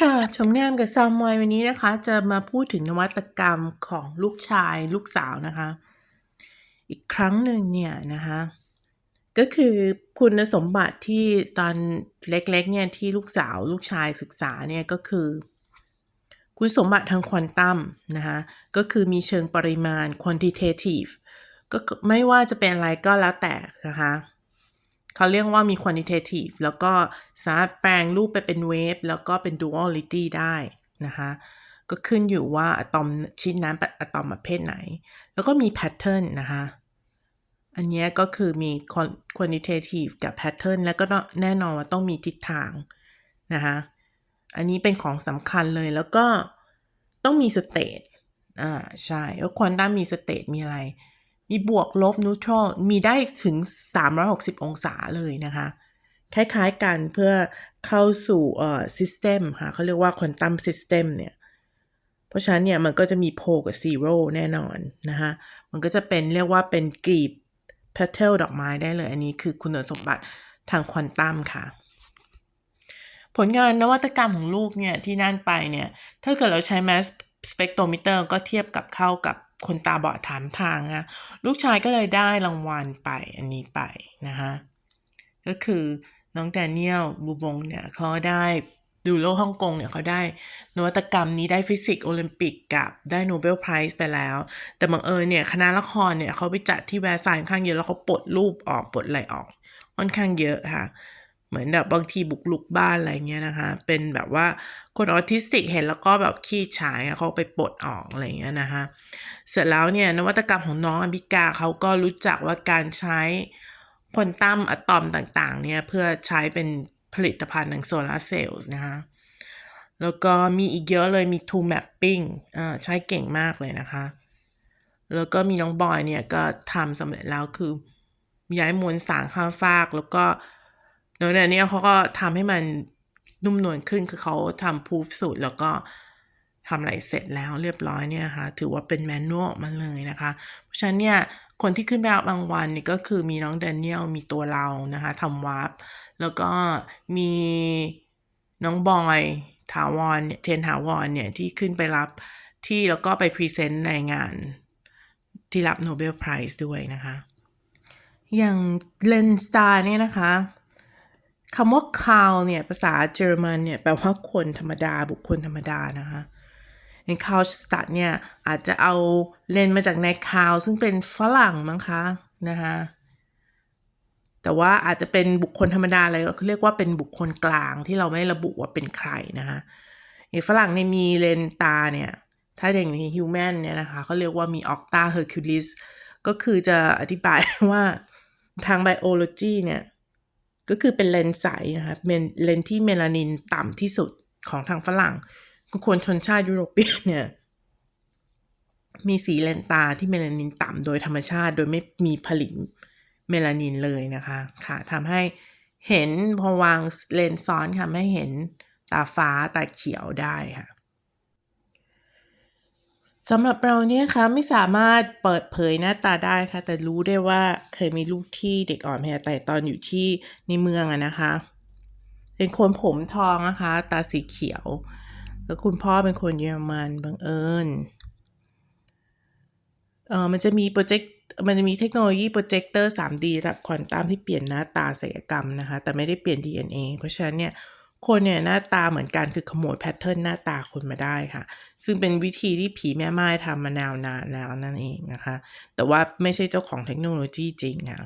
ค่ะชมงามกับซามมอยวันนี้นะคะ จะมาพูดถึงนวัตกรรมของลูกชายลูกสาวนะคะ อีกครั้งหนึ่งเนี่ยนะคะ ก็คือคุณสมบัติที่ตอนเล็กๆเนี่ยที่ลูกสาวลูกชายศึกษาเนี่ยก็คือ คุณสมบัติทางควอนตัมนะคะก็คือมีเชิงปริมาณ quantitative ก็ไม่ว่าจะเป็นอะไรก็แล้วแต่นะคะ เขาเรียกว่ามี quantitative แล้วก็สามารถแปลงรูปไปเป็นเวฟแล้วก็เป็น duality ได้นะคะก็ขึ้นอยู่ว่าอะตอมชิ้นนั้นอะตอมประเภทไหน แล้วก็มี pattern นะคะ อันนี้ก็คือมี quantitative กับ pattern แล้วก็แน่นอนว่าต้องมีทิศทางนะคะอันนี้เป็นของสำคัญเลยแล้วก็ต้องมี state อ่าใช่แล้วควอนตัมมี state มีอะไร มีบวกลบนูทรัลมีได้ถึง 360 องศาเลยนะคะ คล้ายๆกันเพื่อเข้าสู่เอ่อ system ค่ะเขาเรียกว่าควอนตัม system เนี่ย เพราะฉะนั้นเนี่ยมันก็จะมีโพกับซีโร่แน่นอนนะคะมันก็จะเป็นเรียกว่าเป็นกรีบ petal ดอกไม้ได้เลย อันนี้คือคุณสมบัติทางควอนตัมค่ะ ผลงานนวัตกรรมของลูกเนี่ยที่นั่นไปเนี่ย ถ้าเกิดเราใช้ mass spectrometer ก็เทียบกับเข้ากับ คนตาบอดถามทางนะลูกชายก็เลยได้รางวัลไปอันนี้ไปนะคะก็คือน้องแดเนียลบูบงเนี่ยเขาได้ดูโลกฮ่องกงเนี่ยเขาได้นวัตกรรมนี้ได้ฟิสิกส์โอลิมปิกกับได้โนเบลไพรส์ไปแล้ว แต่บังเอิญเนี่ยคณะละครเนี่ยเขาไปจัดที่แวร์ซายน์ค่อนข้างเยอะแล้วเขาปลดรูปออกปลดอะไรออกค่อนข้างเยอะค่ะ เหมือนแบบบางทีบุกลุกบ้านอะไรเงี้ยนะคะ เป็นแบบว่าคนออทิสติกเห็นแล้วก็แบบขี้ฉายเขาไปปลดออกอะไรเงี้ยนะคะ เสร็จแล้วเนี่ยนวัตกรรมของน้องอบิกาเขาก็รู้จักว่าการใช้ควอนตัมอะตอมต่างๆเนี่ยเพื่อใช้เป็นผลิตภัณฑ์ของโซลาร์เซลล์นะคะ แล้วก็มีอีกเยอะเลยมี two mapping อ่าใช้เก่งมากเลยนะคะ แล้วก็มีน้องบอยเนี่ยก็ทำสำเร็จแล้วคือย้ายมวลสารข้ามฟากแล้วก็ เดี๋ยวนี้เขาก็ทำให้มันนุ่มนวลขึ้นคือเขาทำพูฟสูตรแล้วก็ทำอะไรเสร็จแล้วเรียบร้อยเนี่ยนะคะถือว่าเป็นแมนนวลมาเลยนะคะ เพราะฉะนั้นเนี่ยคนที่ขึ้นไปรับรางวัลนี่ก็คือมีน้องแดเนียลมีตัวเรานะคะทำวาร์ปแล้วก็มีน้องบอยถาวรเนี่ยเทนถาวรเนี่ยที่ขึ้นไปรับที่แล้วก็ไปพรีเซนต์ในงานที่รับโนเบลไพรส์ด้วยนะคะ อย่างเลนสตาร์เนี่ยนะคะ คำว่าคาวเนี่ยภาษาเยอรมันเนี่ยแปลว่าคนธรรมดาบุคคลธรรมดานะคะในคาวสตัดเนี่ยอาจจะเอาเลนมาจากในคาวซึ่งเป็นฝรั่งมั้งคะนะคะแต่ว่าอาจจะเป็นบุคคลธรรมดาเลยก็เรียกว่าเป็นบุคคลกลางที่เราไม่ระบุว่าเป็นใครนะคะในฝรั่งเนี่ยมีเลนตาเนี่ยถ้าอย่างในฮิวแมนเนี่ยนะคะเขาเรียกว่ามีออกตาเฮอร์คิวลิสก็คือจะอธิบายว่าทางไบโอโลจีเนี่ย ก็คือเป็นเลนส์ใสนะคะเป็นเลนส์ที่เมลานินต่ำที่สุดของทางฝรั่งคนชนชาติยุโรเปียนเนี่ยมีสีเลนตาที่เมลานินต่ำโดยธรรมชาติ โดยไม่มีผลิตเมลานินเลยนะคะค่ะทำให้เห็นพอวางเลนส์ซ้อนค่ะไม่เห็นตาฟ้าตาเขียวได้ค่ะ สำหรับเราเนี่ยคะไม่สามารถเปิดเผยหน้าตาได้ค่ะ แต่รู้ได้ว่าเคยมีลูกที่เด็กอ่อนแพแต่ตอนอยู่ที่ในเมืองอะนะคะ เป็นคนผมทองนะคะ ตาสีเขียว แล้วคุณพ่อเป็นคนเยอรมันบังเอิญเออมันจะมีโปรเจกต์มันจะมีเทคโนโลยีโปรเจคเตอร์ 3D รับควอนตัมที่เปลี่ยนหน้าตาศัลยกรรมนะคะ แต่ไม่ได้เปลี่ยน DNA เพราะฉะนั้นเนี่ย คนเนี่ยหน้าตาเหมือนกันคือขโมยแพทเทิร์นหน้าตาคนมาได้ค่ะ ซึ่งเป็นวิธีที่ผีแม่ไม้ทำมานานนานแล้วนั่นเองนะคะ แต่ว่าไม่ใช่เจ้าของเทคโนโลยีจริงค่ะ